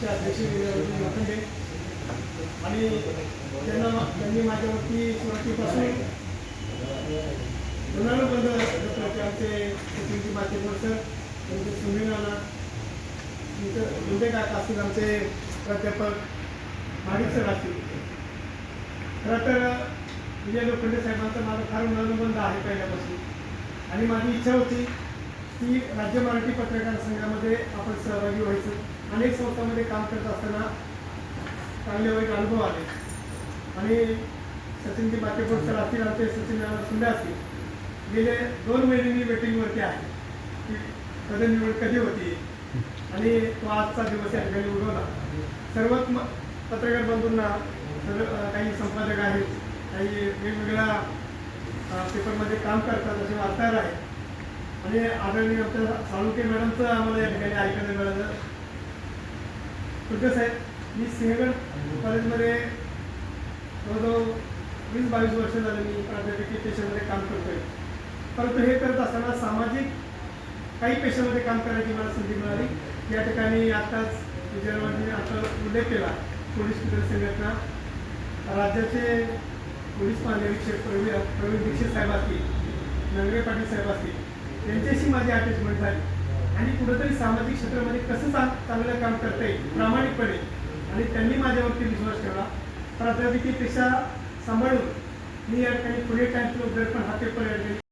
संघटनेचे अध्यक्ष लोखंडे आणि त्यांना त्यांनी माझ्यावरती सुरुवातीपासून बंद जत्रेचे आमचे सचिनजी मातेकर सर त्यांचे सुनील नाना मुंडे काका असतील आमचे प्राध्यापक माडिक सर असतील. खरं तर विजय लोखंडे साहेबांचा माझा फार मनोबंध आहे पहिल्यापासून. आणि माझी इच्छा होती की राज्य मराठी पत्रकार संघामध्ये आपण सहभागी व्हायचं. अनेक संस्थांमध्ये काम करत असताना चांगले वाईट अनुभव आले. आणि सचिनजी बातेपूर सर असतील आमचे सचिन सुंदर असतील गेले दोन महिने मी वेटिंगवरती आहे. की कधी निवड कधी होती? आणि तो आजचा दिवस या ठिकाणी उडवला. सर्वच म- पत्रकार बंधूंना सर्व काही संपादक आहेत काही वेगवेगळ्या पेपरमध्ये काम करतात असे वार्ताहर आहेत आणि आदरणीय आमच्या साळुंके मॅडमचं आम्हाला या ठिकाणी ऐकायला मिळालं. तुमचं साहेब मी सिंहगड कॉलेजमध्ये जवळजवळ वीस बावीस वर्ष झाले मी प्राध्यापकीय पेशामध्ये काम करतोय. परंतु हे करत असताना सामाजिक काही पेशामध्ये काम करण्याची मला संधी मिळाली. या ठिकाणी आत्ताच विजयवाडीने आता उल्लेख केला पोलीस मित्र संघटना राज्याचे पोलीस महानिरीक्षक प्रवीण प्रवीण दीक्षित साहेब असतील नंगरे पाटील साहेब असतील त्यांच्याशी माझी अटॅचमेंट झाली. आणि कुठंतरी सामाजिक क्षेत्रामध्ये कसं चांगलं काम करता येईल प्रामाणिकपणे. आणि त्यांनी माझ्यावरती विश्वास ठेवला. प्राध्यापिकेपेक्षा सांभाळून मी या ठिकाणी टाइम टाइम्स पण हा पेपर